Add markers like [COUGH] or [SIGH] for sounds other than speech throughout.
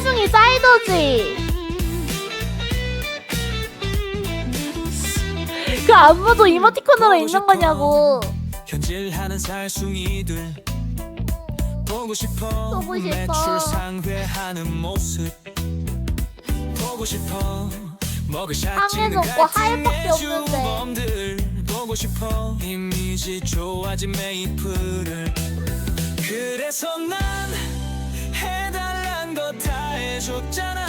쌍내숭이 사이더지. 그 안무도 이모티콘으로 있는 거냐고. 현질하는 살숭이들 보고 싶어 보고 싶어. 매출 상회하는 모습 보고 싶어 먹을 샷 찍는 상해졌고 갈등 하얘밖에 없는데. 보고 싶어 이미지 좋아진 메이플을 해줬잖아.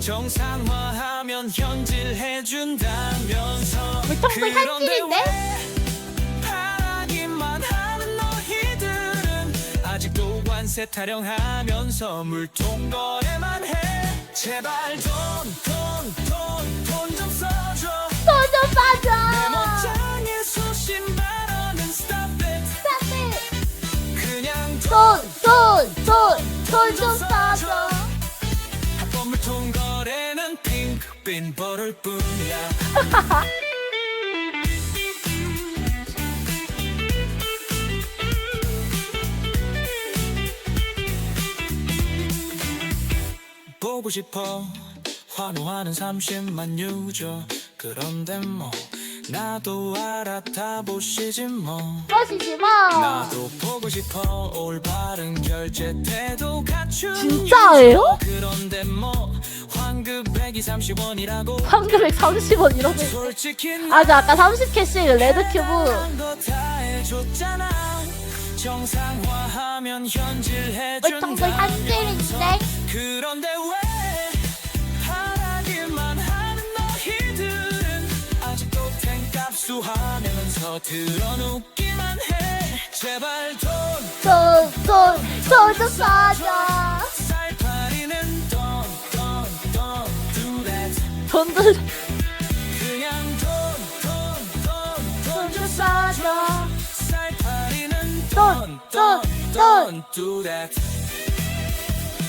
정상화하면 현질해준다면서. 현질인데? 왜 바라기만 하는 너희들은 아직도 관세 타령하면서 물통 거래만 해? 제발 돈 돈 돈 돈 좀 써줘. 돈좀 빠져. 메모장에 수십 만 원은 stop it 그냥 돈돈돈돈좀 빠져. 물통 거래는 핑크빈 버를 뿐이야 [LAUGHS] 보고 싶어 환호하는 30만 유저 그런데 뭐 나도 알아 다 보시지 뭐 멋이지 뭐. 나도 보고 싶어 올바른 결제 태도 갖춘 진짜예요? 유저. 그런데 뭐 환급 130원이라고 황금액 30원 이러고. 있- 솔직히 아, 저 아까 30캐시 레드큐브. 물통도 현질해준다 현질인데. 그런데 왜 바라기만 하는 너희들은 아직도 탱값 수 하면서 들어 눕기만 해 제발 돈돈돈좀 빠져. 돈살파리 돈도 그냥 돈돈돈돈 좀 빠져. 살파리는 돈, 돈, 돈돈돈 that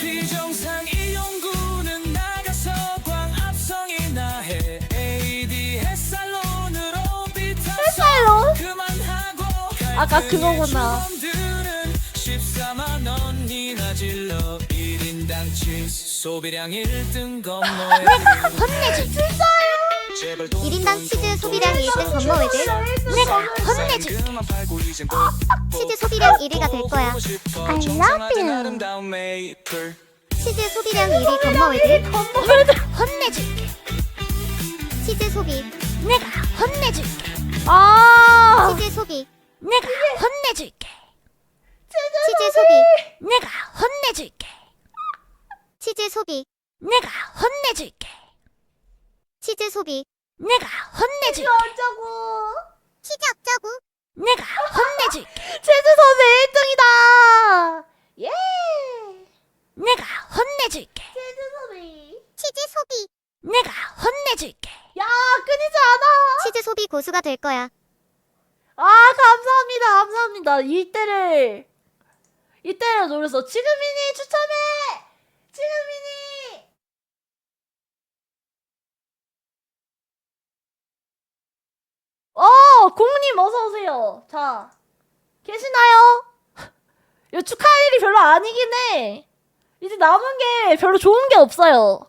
비정상 이용구는 나가서 광합성이나 해 AD 햇살론으로 비타서 햇살론? 그만하고 아까 그거구나. 는 14만 원이나 질러 1인 당 치즈 소비량 1등 건너에 혼내줄 제발 1인당 치즈 소비량 1등 건모웨들 내가 혼내줄 그만 팔고 이젠 치즈 소비량 1위가 될 거야. I love you. 치즈 소비량 1위 건모웨들 건물들. 혼내줄게 치즈 소비 내가 혼내줄게. 아. 치즈 소비 내가 혼내줄게. 치즈 소비 내가 혼내줄게 치즈 소비. 내가 혼내줄게. 치즈 소비. 내가 혼내줄게. 어쩌고. 치즈 어쩌고. 내가 혼내줄게. [LAUGHS] 제주 선배 1등이다. 예. 내가 혼내줄게. 제주 선배. 치즈 소비. 내가 혼내줄게. 야 끊이지 않아. 치즈 소비 고수가 될 거야. 아 감사합니다. 감사합니다. 이때를 이때를 노려서 지금이니 추첨해 지금이니! 어 공님 어서 오세요. 자 계시나요? [LAUGHS] 축하할 일이 별로 아니긴 해. 이제 남은 게 별로 좋은 게 없어요